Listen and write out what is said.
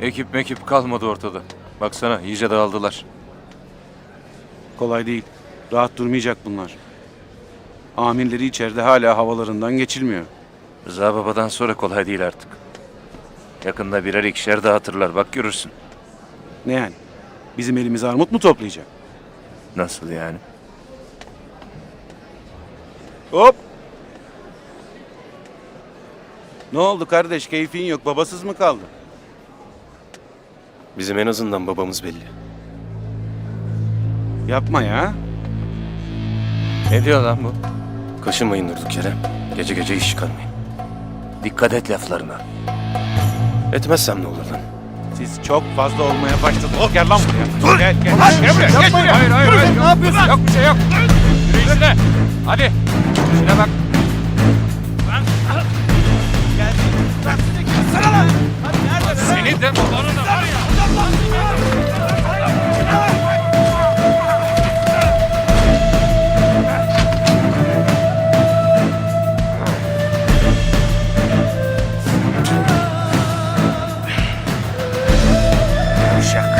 Ekip mekip kalmadı ortada. Baksana iyice dağıldılar. Kolay değil. Rahat durmayacak bunlar. Amirleri içeride hala havalarından geçilmiyor. Rıza babadan sonra kolay değil artık. Yakında birer ikişer dağıtırlar bak görürsün. Ne yani? Bizim elimize armut mu toplayacak? Nasıl yani? Hop! Ne oldu kardeş? Keyfin yok. Babasız mı kaldı? Bizim en azından babamız belli. Yapma ya. Ne diyor lan bu? Kaşınmayın durduk yere. Gece gece iş çıkarmayın. Dikkat et laflarına. Etmezsem ne olur lan? Siz çok fazla olmaya başladınız. Gel lan buraya. Dur. Gel gel. Gel buraya. Geç buraya. Hayır hayır hayır. Ne yapıyorsun? Yok bir şey yok. Yürü işine. Hadi. İşine bak. Seni de babanı da var ya. Uşak.